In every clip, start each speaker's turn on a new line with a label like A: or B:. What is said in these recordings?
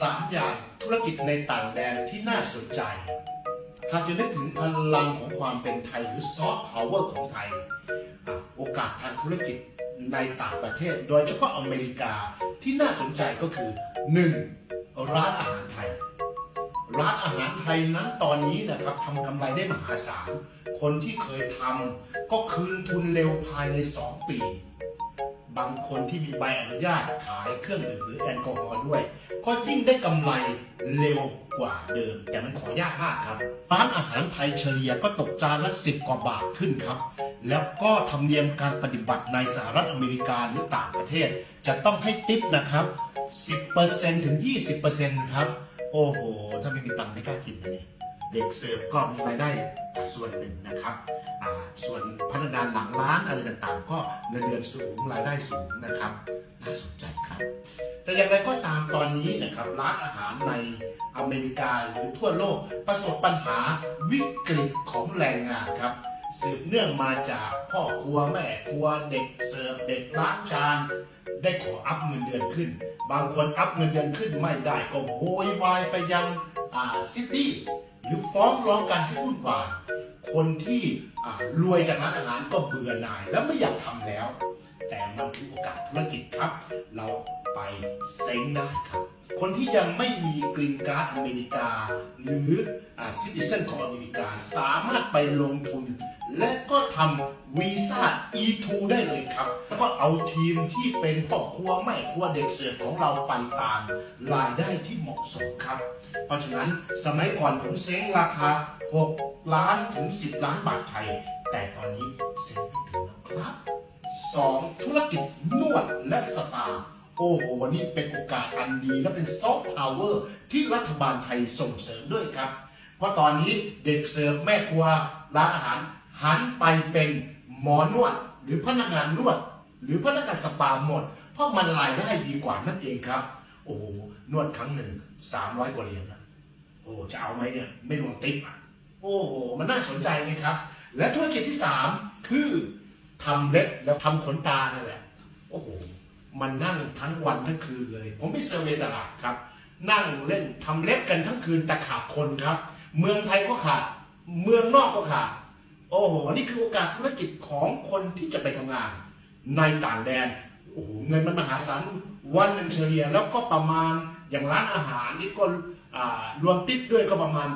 A: สามอย่างธุรกิจในต่างแดนที่น่าสนใจ หากจะนึกถึงพลังของความเป็นไทยหรือซอฟต์พาวเวอร์ของไทยอโอกาสทางธุรกิจในต่างประเทศ โดยเฉพาะอเมริกาที่น่าสนใจก็คือ 1. ร้านอาหารไทย ร้านอาหารไทยนั้นตอนนี้นะครับทำกำไรได้มหาศาล คนที่เคยทำก็คืนทุนเร็วภายใน 2 ปี บางคนที่มีใบอนุญาตขายเครื่องดื่มหรือแอลกอฮอล์ด้วย ก็ยิ่งได้กำไรเร็วกว่าเดิม แต่มันขอยากมากครับ ร้านอาหารไทยเฉลี่ยก็ตกจานละสิบกว่าบาทขึ้นครับ แล้วก็ธรรมเนียมการปฏิบัติในสหรัฐอเมริกาหรือต่างประเทศ จะต้องให้ติปนะครับ 10%ถึง 20%ครับ โอ้โห ถ้าไม่มีตังค์ไม่กล้ากินนะเนี่ย เด็กเสิร์ฟก็มีรายได้ส่วนหนึ่งนะครับ ส่วนพนักงานหลังร้านอะไรต่างๆ ก็เงินเดือนสูงรายได้สูงนะครับ น่าสนใจครับ แต่อย่างไรก็ตามตอนนี้นะครับร้านอาหารในอเมริกาหรือทั่วโลกประสบปัญหาวิกฤตของแรงงานครับสืบเนื่องมาจากพ่อครัวแม่ครัวเด็กเสิร์ฟเด็กล้างจานได้ขออัพเงินเดือนขึ้น บางคนอัพเงินเดือนขึ้นไม่ได้ก็โวยวายไปยังซิตี้ หรือฟ้องร้องกันให้วุ่นวายคนที่รวยจากร้านอาหารก็เบื่อหน่ายแล้วไม่อยากทำแล้ว แต่มันคือโอกาสธุรกิจครับ เราไปเซ้งได้ครับ คนที่ยังไม่มีกรีนการ์ดอเมริกา หรือซิติเซนของอเมริกา สามารถไปลงทุน และก็ทำวีซ่า E2 ได้เลยครับ แล้วก็เอาทีมที่เป็นพ่อครัวแม่ครัวเด็กเสิร์ฟของเราไปตามรายได้ที่เหมาะสมครับ เพราะฉะนั้นสมัยก่อนผมเซ้งราคา 6 ล้านถึง 10 ล้านบาทไทย แต่ตอนนี้เซ้งไม่ถึงแล้วครับ 2. ธุรกิจนวดและสปาโอ้โห วันี่เป็นโอกาสอันดีและเป็นซอฟต์พาวเวอร์ที่รัฐบาลไทยส่งเสริมด้วยครับ เพราะตอนนี้เด็กเสิร์ฟแม่ครัวร้านอาหาร หันไปเป็นหมอนวด หรือพนักงานนวด หรือพนักงานสปาหมด เพราะมันรายได้ดีกว่านั่นเองครับ โอ้โหนวดครั้งหนึ่ง300กว่าเหรียญนะโอ้จะเอาไหมเนี่ยไม่รวมติ๊บอะโอ้โหมันน่าสนใจไหมครับ และธุรกิจที่3คือทำเล็บแล้วทำขนตานั่นแหละโอ้โหมันนั่งทั้งวันทั้งคืนเลย ผมไปเซอร์เวยตลาดครับ นั่งเล่นทำเล็บกันทั้งคืนแต่ขาดคนครับ เมืองไทยก็ขาดเมืองนอกก็ขาด โอ้โหนี่คือโอกาสธุรกิจของคนที่จะไปทำงาน ในต่างแดนโอ้โหเงินมันมหาศาลวันหนึ่งเฉลี่ยแล้วก็ประมาณอย่างร้านอาหารนี่ก็รวมติ๊บด้วยก็ประมาณ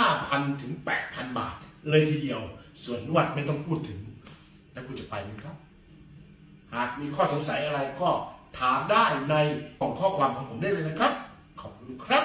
A: 5,000 ถึง 8,000 บาท เลยทีเดียว ส่วนนวดไม่ต้องพูดถึง แล้วคุณจะไปไหมครับ หากมีข้อสงสัยอะไรก็ถามได้ในกล่องข้อความของผมได้เลยนะครับ ขอบคุณครับ